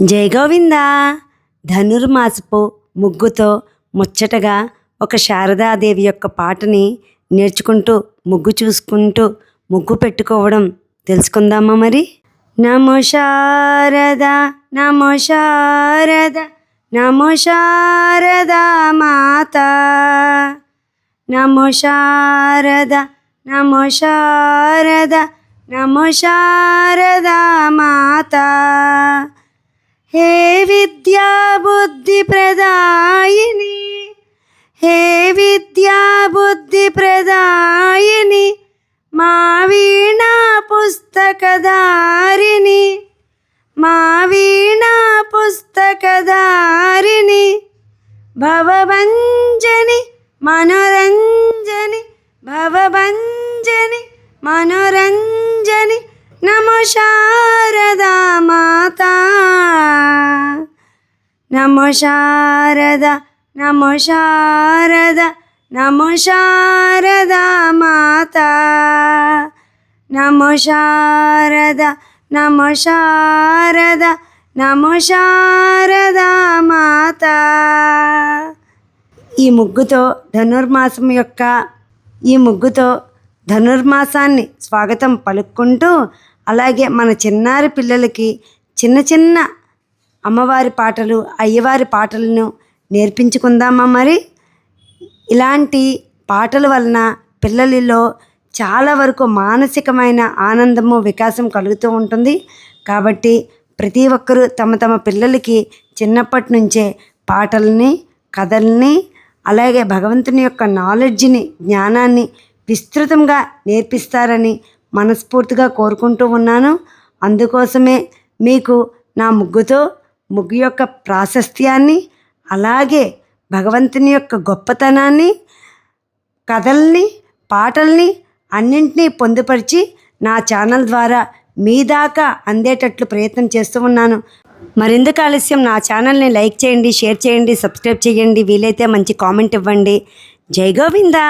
జై గోవింద. ధనుర్మాసపు ముగ్గుతో ముచ్చటగా ఒక శారదాదేవి యొక్క పాటని నేర్చుకుంటూ ముగ్గు చూసుకుంటూ ముగ్గు పెట్టుకోవడం తెలుసుకుందామా మరి? నమో శారద నమో శారద నమో శారద మాత. నమో శారద నమో శారద నమో శారద మాత. హే విద్యా బుద్ధి ప్రదాయిని హే విద్యా బుద్ధి ప్రదాయిని మా వీణా పుస్తకదారిని మా వీణా పుస్తకదారిని భవభంజని మనోరంజని భవభంజని మనోరంజని నమో శారదా నమో శారద నమో శారద నమో శారద మాత. నమో శారద నమో శారద నమో శారద మాత. ఈ ముగ్గుతో ధనుర్మాసం యొక్క ఈ ముగ్గుతో ధనుర్మాసాన్ని స్వాగతం పలుక్కుంటూ అలాగే మన చిన్నారి పిల్లలకి చిన్న చిన్న అమ్మవారి పాటలు అయ్యవారి పాటలను నేర్పించుకుందామా మరి? ఇలాంటి పాటల వలన పిల్లలలో చాలా వరకు మానసికమైన ఆనందము వికాసం కలుగుతూ ఉంటుంది. కాబట్టి ప్రతి ఒక్కరూ తమ తమ పిల్లలకి చిన్నప్పటి నుంచే పాటల్ని కథల్ని అలాగే భగవంతుని యొక్క నాలెడ్జ్ని జ్ఞానాన్ని విస్తృతంగా నేర్పిస్తారని మనస్ఫూర్తిగా కోరుకుంటూ ఉన్నాను. అందుకోసమే మీకు నా ముగ్గుతో ముగ్గు యొక్క ప్రాశస్త్యాన్ని అలాగే భగవంతుని యొక్క గొప్పతనాన్ని కథల్ని పాటల్ని అన్నింటినీ పొందుపరిచి నా ఛానల్ ద్వారా మీ దాకా అందేటట్లు ప్రయత్నం చేస్తూ ఉన్నాను. మరెందుకు ఆలస్యం? నా ఛానల్ని లైక్ చేయండి షేర్ చేయండి సబ్స్క్రైబ్ చేయండి. వీలైతే మంచి కామెంట్ ఇవ్వండి. జై గోవిందా!